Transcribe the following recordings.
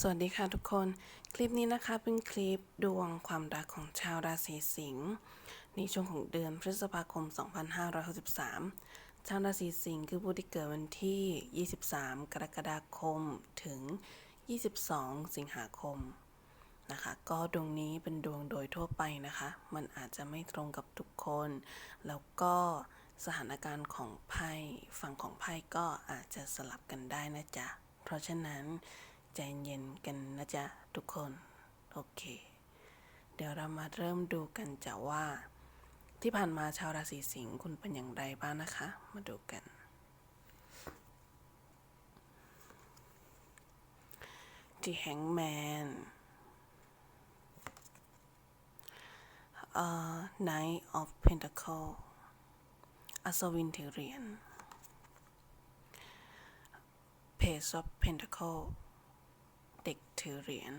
สวัสดีค่ะทุกคน คลิปนี้นะคะเป็นคลิปดวงความรักของชาวราศีสิงห์ในช่วงของเดือนพฤษภาคม 2563 ชาวราศีสิงห์คือผู้ที่เกิดวันที่ 23 กรกฎาคมถึง 22 สิงหาคมนะคะ ก็ดวงนี้เป็นดวงโดยทั่วไปนะคะ มันอาจจะไม่ตรงกับทุกคน แล้วก็สถานการณ์ของไพ่ฝั่งของไพ่ก็อาจจะสลับกันได้นะจ๊ะ เพราะฉะนั้น ใจเย็นกันนะจ๊ะทุกคน โอเค เดี๋ยวเรามาเริ่มดูกันจ้ะว่า ที่ผ่านมาชาวราศีสิงห์คุณเป็นอย่างไรบ้างนะคะ มาดูกัน ที่แฮงแมน uh, Knight of Pentacle อัศวินถือเหรียญ Page of Pentacle เด็กถือเหรียญ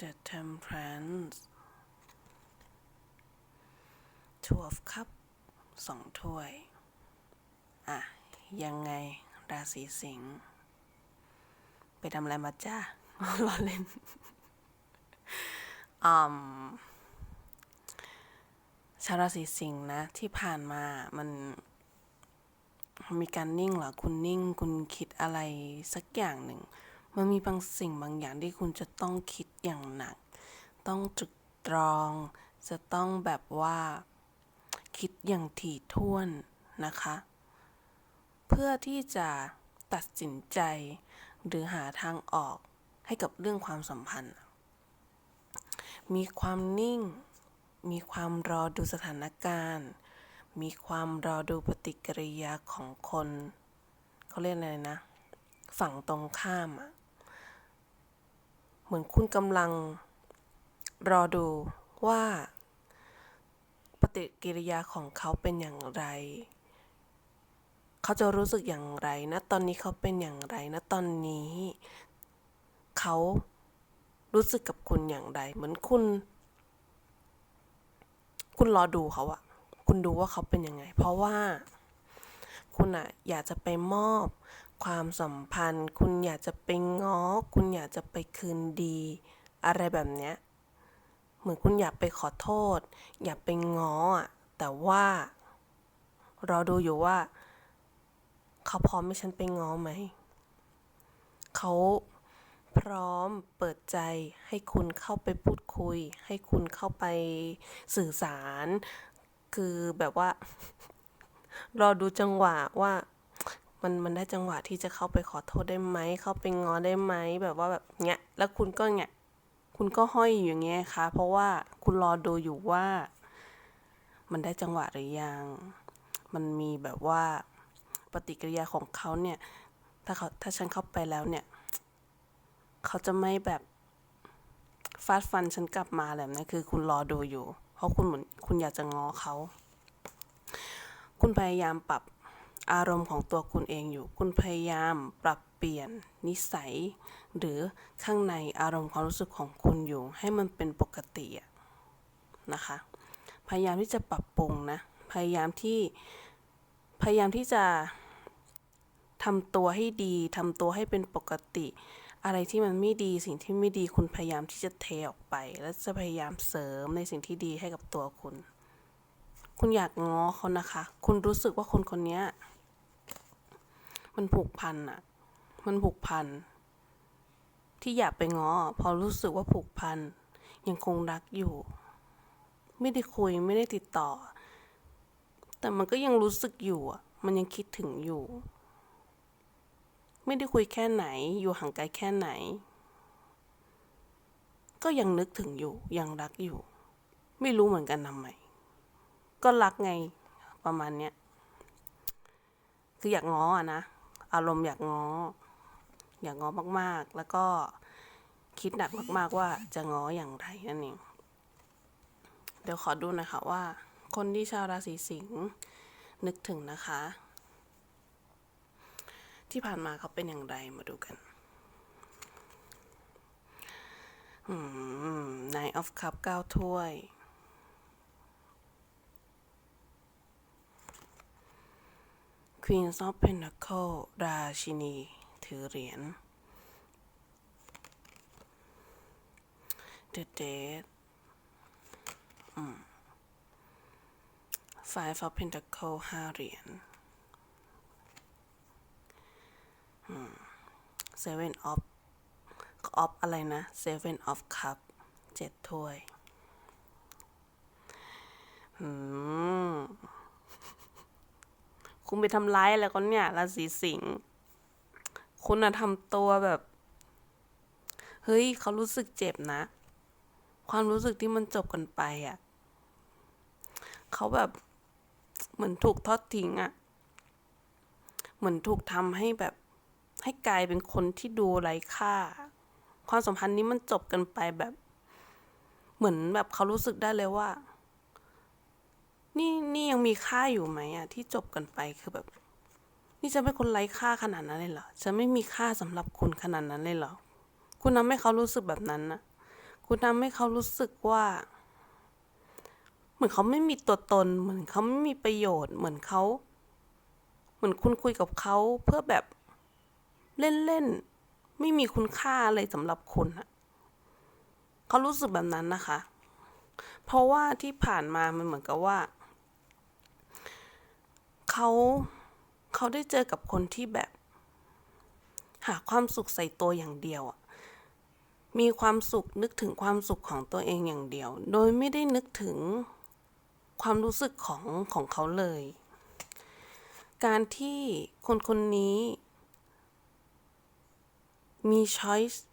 The Temperance Two of Cup สองถ้วย อะ ยังไงราศีสิงห์ไปทำอะไรมาจ้าล้อเล่นอืมชาวราศีสิงห์นะ ที่ผ่านมามัน มีการนิ่งเหรอคุณนิ่ง คุณคิดอะไรสักอย่างหนึ่ง มันมีบางสิ่งบางอย่างที่คุณจะต้องคิดอย่างหนัก ต้องตรึกตรอง จะต้องแบบว่า คิดอย่างถี่ถ้วนนะคะ เพื่อที่จะตัดสินใจ หรือหาทางออกให้กับเรื่องความสัมพันธ์ มีความนิ่ง มีความรอดูสถานการณ์ มีความรอดูปฏิกิริยาของคน เขาเรียกอะไรนะ ฝั่งตรงข้ามอะเหมือนคุณกำลังรอดูว่าปฏิกิริยาของเขาเป็นอย่างไร เขาจะรู้สึกอย่างไรนะตอนนี้เขาเป็นอย่างไรนะตอนนี้ เขารู้สึกกับคุณอย่างไร เหมือนคุณ คุณรอดูเขาอะ คุณดูว่าเขาเป็นยังไง เพราะว่า คุณอะอยากจะไปมอบความสัมพันธ์ คุณอยากจะไปง้อ คุณอยากจะไปคืนดี อะไรแบบเนี้ยเหมือนคุณอยากไปขอโทษ อยากไปง้ออะแต่ว่า เรอดูอยู่ว่า เขาพร้อมให้ฉันไปง้อไหม เขาพร้อมเปิดใจให้คุณเข้าไปพูดคุย ให้คุณเข้าไปสื่อสาร คือแบบว่า รอดูจังหวะว่ามันมันได้จังหวะที่จะเข้าไปขอโทษได้ไหม เข้าไปง้อได้ไหม แบบว่าแบบเนี้ย แล้วคุณก็เนี้ย คุณก็ห้อยอยู่อย่างเงี้ยค่ะ เพราะว่าคุณรอดูอยู่ว่า มันได้จังหวะหรือยัง มันมีแบบว่าปฏิกิริยาของเขาเนี่ย ถ้าเขาถ้าฉันเข้าไปแล้วเนี่ย เขาจะไม่แบบฟาดฟันฉันกลับมาแบบนี้คือคุณรอดูอยู่ เพราะคุณเหมือนคุณอยากจะง้อเขา คุณพยายามปรับอารมณ์ของตัวคุณเองอยู่ คุณพยายามปรับเปลี่ยนนิสัย หรือข้างในอารมณ์ความรู้สึกของคุณอยู่ ให้มันเป็นปกติะนะคะ พยายามที่จะปรับปรุงนะ พยายามที่พยายามที่จะทำตัวให้ดีทำตัวให้เป็นปกติ อะไรที่มันไม่ดีสิ่งที่ไม่ดีคุณพยายามที่จะเทออกไป และจะพยายามเสริมในสิ่งที่ดีให้กับตัวคุณ คุณอยากง้อเขานะคะ คุณรู้สึกว่าคนคนนี้มันผูกพันอะมันผูกพัน ที่อยากไปง้อเพอรู้สึกว่าผูกพัน ยังคงรักอยู่ ไม่ได้คุยไม่ได้ติดต่อ แต่มันก็ยังรู้สึกอยู่อะมันยังคิดถึงอยู่ ไม่ได้คุยแค่ไหน อยู่ห่างไกลแค่ไหน ก็ยังนึกถึงอยู่ ยังรักอยู่ ไม่รู้เหมือนกันทำไม ก็รักไงประมาณเนี้ย คืออยากง้ออะนะ อารมณ์อยากง้อ อยากง้อมากๆ แล้วก็คิดหนักมาก ๆ ว่าจะง้ออย่างไรนั่นเอง เดี๋ยวขอดูนะคะว่า คนที่ชาวราศีสิงห์นึกถึงนะคะ ที่ผ่านมาเขาเป็นอย่างไรมาดูกันอืม Nine of Cup เก้าถ้วย Queen of Pentacle ราชินี ถือเหรียญ The Dead อืม Five of Pentacle ห้าเหรียญ Seven of of ออฟอะไรนะ Seven of Cup เจ็ดถ้วยคุณไปทำร้ายอะไรกันเนี่ยราศีสิงห์คุณอะทำตัวแบบ เฮ้ย เขารู้สึกเจ็บนะ ความรู้สึกที่มันจบกันไปอะเขาแบบเหมือนถูกทอดทิ้งอะเหมือนถูกทำให้แบบ ให้กลายเป็นคนที่ดูไร้ค่า ความสัมพันธ์นี้มันจบกันไปแบบ เหมือนแบบเขารู้สึกได้เลยว่า นี่นี่ยังมีค่าอยู่ไหมอะที่จบกันไปคือแบบ นี่จะเป็นคนไร้ค่าขนาดนั้นเลยเหรอจะไม่มีค่าสำหรับคุณขนาดนั้นเลยเหรอคุณทำให้เขารู้สึกแบบนั้นนะคุณทำให้เขารู้สึกว่า เหมือนเขาไม่มีตัวตน เหมือนเขาไม่มีประโยชน์ เหมือนเขา เหมือนคุณคุยกับเขาเพื่อแบบ เล่นๆ ไม่มีคุณค่าอะไรสำหรับคุณอะเขารู้สึกแบบนั้นนะคะ เพราะว่าที่ผ่านมามันเหมือนกับว่า เขาเขาได้เจอกับคนที่แบบ หาความสุขใส่ตัวอย่างเดียวอะมีความสุขนึกถึงความสุขของตัวเองอย่างเดียว โดยไม่ได้นึกถึงความรู้สึกของของเขาเลย การที่คนคนนี้ มีช้อยส์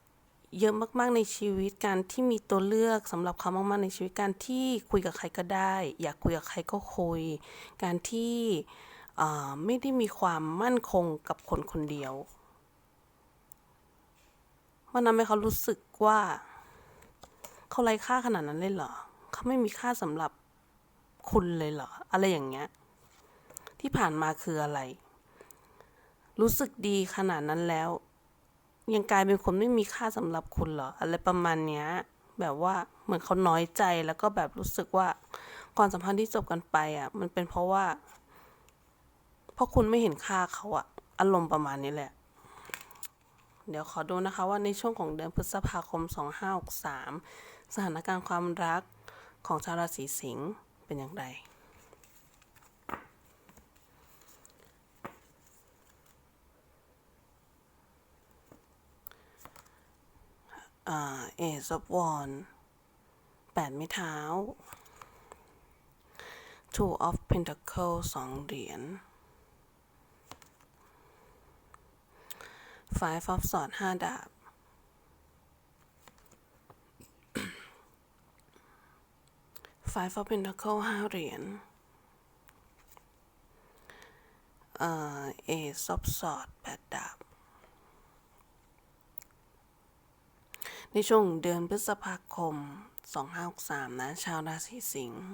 เยอะมากๆในชีวิตการที่มีตัวเลือกสำหรับเขามากๆในชีวิตการที่คุยกับใครก็ได้ อยากคุยกับใครก็คุย การที่ไม่ได้มีความมั่นคงกับคนคนเดียวมันทำให้เขารู้สึกว่าเขาไร้ค่าขนาดนั้นเลยเหรอเขาไม่มีค่าสำหรับคุณเลยเหรออะไรอย่างเงี้ยที่ผ่านมาคืออะไร รู้สึกดีขนาดนั้นแล้ว ยังกลายเป็นคนไม่มีค่าสำหรับคุณเหรออะไรประมาณเนี้ยแบบว่าเหมือนเขาน้อยใจแล้วก็แบบรู้สึกว่าความสัมพันธ์ที่จบกันไปอะ มันเป็นเพราะว่า เพราะคุณไม่เห็นค่าเขาอะอารมณ์ประมาณนี้แหละ เดี๋ยวขอดูนะคะว่าในช่วงของเดือนพฤษภาคม 2563 สถานการณ์ความรักของชาวราศีสิงห์เป็นอย่างไร เอซอบวอนแปดไม้เท้า two of pentacles สองเหรียญ five of swords ห้าดาบ five of pentacles ห้าเหรียญเอซอบสอดแดดาบ ในช่วงเดือนพฤษภาคม 2563 นะ ชาวราศีสิงห์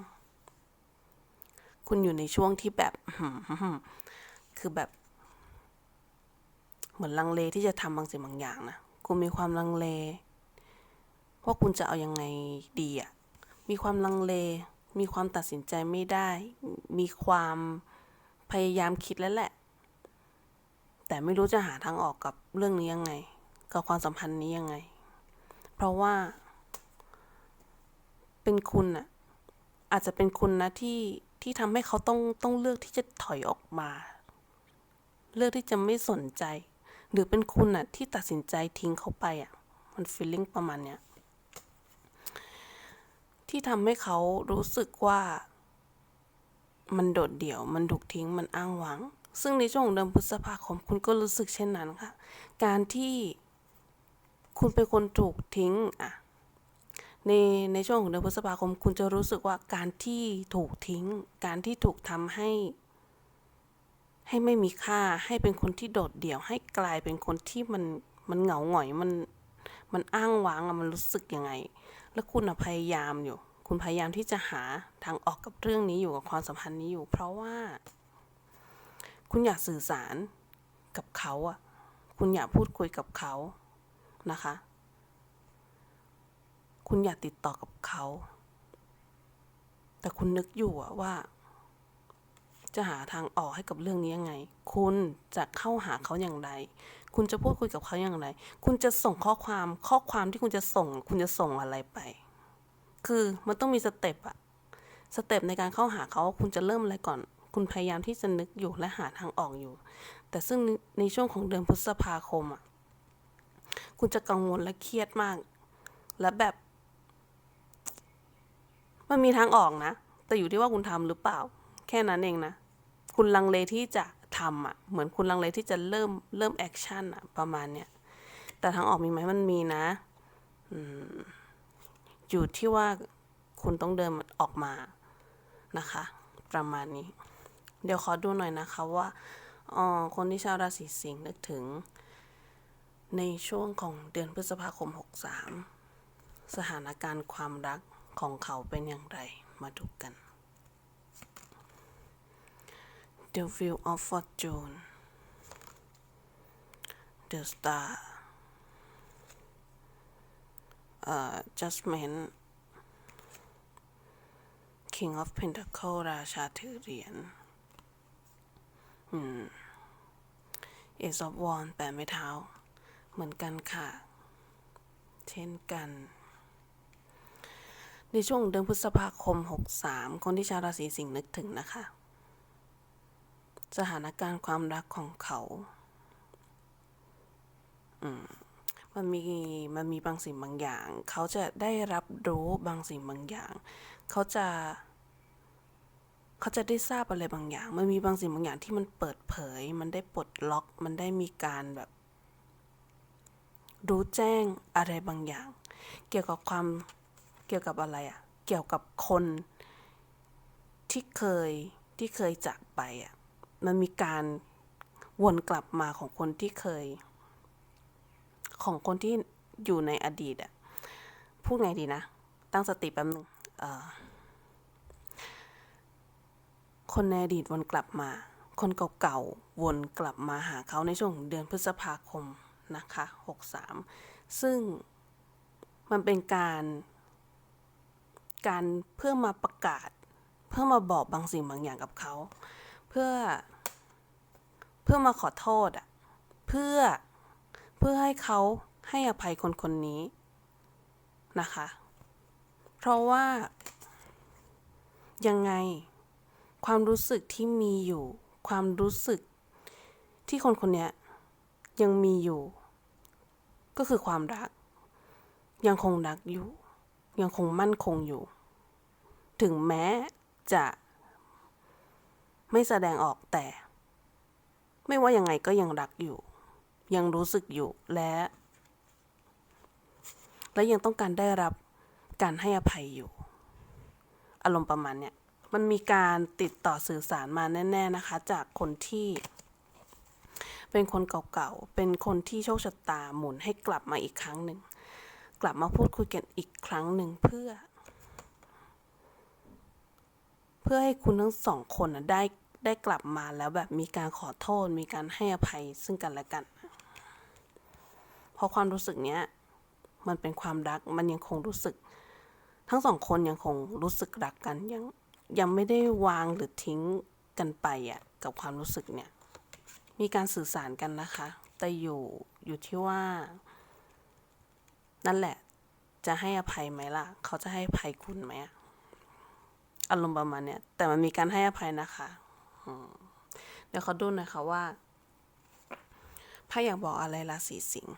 คุณอยู่ในช่วงที่แบบ คือแบบ เหมือนลังเลที่จะทำบางสิ่งบางอย่างนะ คุณมีความลังเลว่าคุณจะเอายังไงดีอะมีความลังเล มีความตัดสินใจไม่ได้ มีความพยายามคิดแล้วแหละ แต่ไม่รู้จะหาทางออกกับเรื่องนี้ยังไง กับความสัมพันธ์นี้ยังไง เพราะว่า เป็นคุณอะอาจจะเป็นคุณนะที่ที่ทำให้เขาต้องต้องเลือกที่จะถอยออกมา เลือกที่จะไม่สนใจ หรือเป็นคุณอะที่ตัดสินใจทิ้งเขาไปอะมันฟีลลิ่งประมาณเนี้ยที่ทำให้เขารู้สึกว่า มันโดดเดี่ยว มันถูกทิ้งมันอ้างว้าง ซึ่งในช่วงของเดือนพฤษภาคมคุณก็รู้สึกเช่นนั้นค่ะ การที่ คุณเป็นคนถูกทิ้งอะในในช่วงของเดือนพฤษภาคม คุณจะรู้สึกว่าการที่ถูกทิ้ง การที่ถูกทำให้ ให้ไม่มีค่าให้เป็นคนที่โดดเดี่ยว ให้กลายเป็นคนที่มันมันเหงาหงอยมันมันอ้างว้างอะมันรู้สึกยังไง แล้วคุณพยายามอยู่ คุณพยายามที่จะหาทางออกกับเรื่องนี้อยู่กับความสัมพันธ์นี้อยู่ เพราะว่า คุณอยากสื่อสารกับเขาอะคุณอยากพูดคุยกับเขา นะคะ คุณอยากติดต่อกับเขา แต่คุณนึกอยู่ว่า จะหาทางออกให้กับเรื่องนี้ยังไง คุณจะเข้าหาเขาอย่างไร คุณจะพูดคุยกับเขาอย่างไร คุณจะส่งข้อความข้อความที่คุณจะส่ง คุณจะส่งอะไรไป คือมันต้องมีสเต็ปอะสเต็ปในการเข้าหาเขาคุณจะเริ่มอะไรก่อน คุณพยายามที่จะนึกอยู่และหาทางออกอยู่ แต่ซึ่งในช่วงของเดือนพฤษภาคมอะ คุณจะกังวลและเครียดมาก และแบบ มันมีทางออกนะ แต่อยู่ที่ว่าคุณทำหรือเปล่า แค่นั้นเองนะ คุณลังเลที่จะทำอะ เหมือนคุณลังเลที่จะเริ่มเริ่มแอคชั่นอะ ประมาณเนี้ย แต่ทางออกมีไหมมันมีนะ อืม อยู่ที่ว่าคุณต้องเดินออกมานะคะ ประมาณนี้ เดี๋ยวขอดูหน่อยนะคะว่าอ๋อคนที่ชาวราศีสิงห์นึกถึง ในช่วงของเดือนพฤษภาคม 63 สถานการณ์ความรักของเขาเป็นอย่างไร มาดูกัน The Wheel of Fortune The Star เอ่อ Judgment King of Pentacle ราชาถือเหรียญอืม Ace of Wands แปดไม้เท้า เหมือนกันค่ะ เช่นกัน ในช่วงเดือนพฤษภาคม 63 คนที่ชาวราศีสิงห์นึกถึงนะคะ สถานการณ์ความรักของเขาอืมมันมีมันมีบางสิ่งบางอย่าง เขาจะได้รับรู้บางสิ่งบางอย่าง เขาจะเขาจะได้ทราบอะไรบางอย่าง มันมีบางสิ่งบางอย่างที่มันเปิดเผย มันได้ปลดล็อก มันได้มีการแบบ รู้แจ้งอะไรบางอย่าง เกี่ยวกับความเกี่ยวกับอะไรอะเกี่ยวกับคนที่เคยที่เคยจากไปอะมันมีการวนกลับมาของคนที่เคย ของคนที่อยู่ในอดีตอะพูดไงดีนะ ตั้งสติแป๊บนึงเออคนในอดีตวนกลับมา คนเก่าๆวนกลับมาหาเขาในช่วงเดือนพฤษภาคม นะคะ63 ซึ่งมันเป็นการการเพื่อมาประกาศ เพื่อมาบอกบางสิ่งบางอย่างกับเขา เพื่อเพื่อมาขอโทษอะเพื่อเพื่อให้เขาให้อภัยคนคนนี้นะคะ เพราะว่า ยังไงความรู้สึกที่มีอยู่ ความรู้สึกที่คนคนเนี้ย ยังมีอยู่ ก็คือความรัก ยังคงรักอยู่ ยังคงมั่นคงอยู่ ถึงแม้จะ ไม่แสดงออกแต่ ไม่ว่ายังไงก็ยังรักอยู่ ยังรู้สึกอยู่และ และยังต้องการได้รับการให้อภัยอยู่ อารมณ์ประมาณเนี้ยมันมีการติดต่อสื่อสารมาแน่ ๆนะคะ จากคนที่ เป็นคนเก่าๆ เป็นคนที่โชคชะตาหมุนให้กลับมาอีกครั้งหนึ่ง กลับมาพูดคุยกันอีกครั้งหนึ่งเพื่อ เพื่อให้คุณทั้งสองคนนะได้ได้กลับมาแล้วแบบมีการขอโทษ มีการให้อภัยซึ่งกันและกัน เพราะความรู้สึกเนี้ยมันเป็นความรักมันยังคงรู้สึก ทั้งสองคนยังคงรู้สึกรักกันยังยังไม่ได้วางหรือทิ้งกันไปอะกับความรู้สึกเนี่ย มีการสื่อสารกันนะคะ แต่อยู่อยู่ที่ว่า นั่นแหละ จะให้อภัยไหมล่ะ เขาจะให้อภัยคุณไหมอารมณ์ประมาณเนี้ยแต่มันมีการให้อภัยนะคะเดี๋ยวเขาดูน่อยค่ะว่าไพ่อยากบอกอะไรราศีสิงห์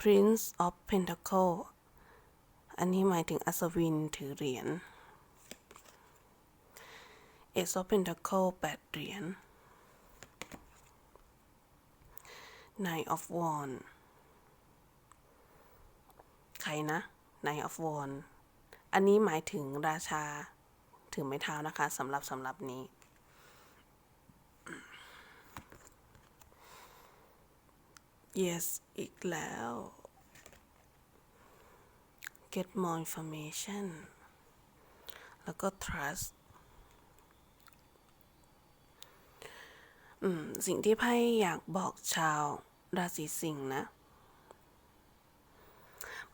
Prince of Pentacle อันนี้หมายถึงอัศวินถือเหรียญ Ace of Pentacle แปดเหรียญ Nine of Wand ใครนะ Nine of Wand อันนี้หมายถึงราชา ถือไม้เท้านะคะสำหรับสำหรับนี้ yes อีกแล้ว get more information แล้วก็ trust อืม สิ่งที่ไพ่อยากบอกชาวราศีสิงห์นะ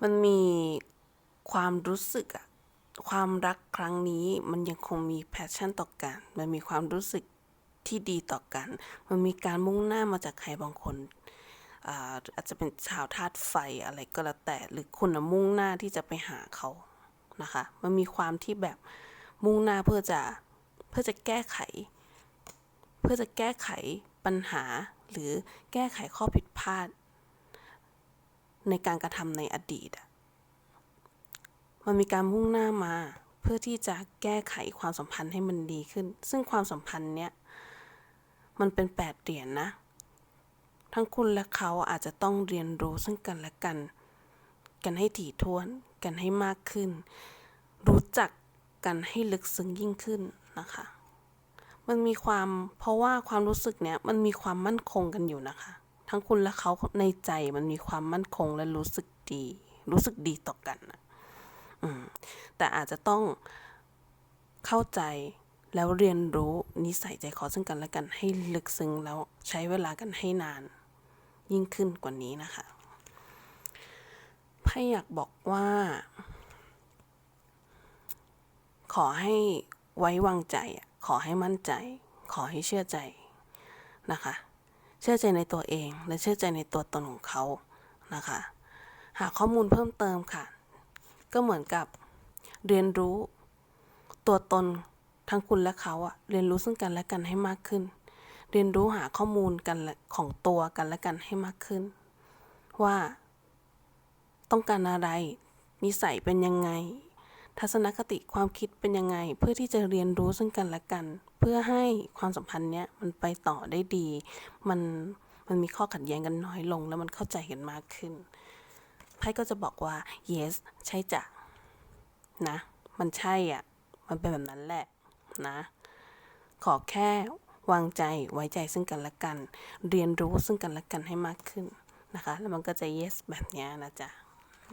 มันมีความรู้สึกอะความรักครั้งนี้มันยังคงมีแพชชั่นต่อกัน มันมีความรู้สึกที่ดีต่อกัน มันมีการมุ่งหน้ามาจากใครบางคนอ่าอาจจะเป็นชาวธาตุไฟอะไรก็แล้วแต่ หรือคุณน่ะมุ่งหน้าที่จะไปหาเขานะคะ มันมีความที่แบบมุ่งหน้าเพื่อจะเพื่อจะแก้ไข พื่อจะแก้ไขปัญหาหรือแก้ไขข้อผิดพลาด ในการกระทำในอดีตมันมีการมุ่งหน้ามาเพื่อที่จะแก้ไขความสัมพันธ์ให้มันดีขึ้น ซึ่งความสัมพันธ์เนี้ยมันเป็นแปดเหรียญนะทั้งคุณและเขาอาจจะต้องเรียนรู้ซึ่งกันและกัน กันให้ถี่ถ้วน กันให้มากขึ้น รู้จักกันให้ลึกซึ้งยิ่งขึ้นนะคะ มันมีความเพราะว่าความรู้สึกเนี้ยมันมีความมั่นคงกันอยู่นะคะ ทั้งคุณและเขาในใจมันมีความมั่นคงและรู้สึกดี รู้สึกดีต่อกันนะอืมแต่อาจจะต้องเข้าใจแล้วเรียนรู้นิสัยใจคอซึ่งกันและกันให้ลึกซึ้งแล้วใช้เวลากันให้นาน ยิ่งขึ้นกว่านี้นะคะไพ่อยากบอกว่า ขอให้ไว้วางใจอะ ขอให้มั่นใจ ขอให้เชื่อใจนะคะ เชื่อใจในตัวเอง และเชื่อใจในตัวตนของเขานะคะ หาข้อมูลเพิ่มเติมค่ะ ก็เหมือนกับเรียนรู้ตัวตนทั้งคุณและเขาอะเรียนรู้ซึ่งกันและกันให้มากขึ้น เรียนรู้หาข้อมูลกันและของตัวกันและกันให้มากขึ้น ว่าต้องการอะไรนิสัยเป็นยังไง ทัศนคติความคิดเป็นยังไง เพื่อที่จะเรียนรู้ซึ่งกันและกัน เพื่อให้ความสัมพันธ์เนี้ยมันไปต่อได้ดี มันมันมีข้อขัดแย้งกันน้อยลง แล้วมันเข้าใจกันมากขึ้นไพ่ก็จะบอกว่า yes ใช่จ้ะนะ มันใช่อะ มันเป็นแบบนั้นแหละนะ ขอแค่วางใจไว้ใจซึ่งกันและกัน เรียนรู้ซึ่งกันและกันให้มากขึ้นนะคะ แล้วมันก็จะ yes แบบเนี้ยนะจ๊ะ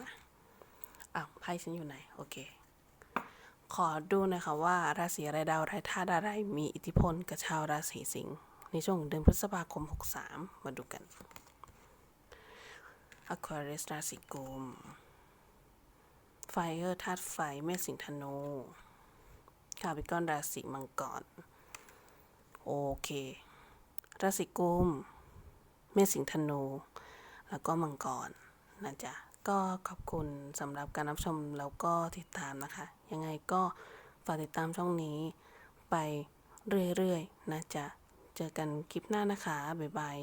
นะอ้าวไพ่ฉันอยู่ไหน โอเค ขอดูนะคะว่าราศีอะไรดาวอะไรธาตุอะไรมีอิทธิพลกับชาวราศีสิงห์ในช่วงเดือนพฤษภาคม 63 มาดูกัน Aquarius ราศีกุม Fire ธาตุไฟเมษสิงธนูคาบิกอนราศีมังกร โอเค ราศีกุม เมษสิงธนู แล้วก็มังกรนะจ๊ะ ก็ขอบคุณสำหรับการรับชมแล้วก็ติดตามนะคะ ยังไงก็ฝากติดตามช่องนี้ไปเรื่อยๆนะจ๊ะ เจอกันคลิปหน้านะคะ บ๊ายบาย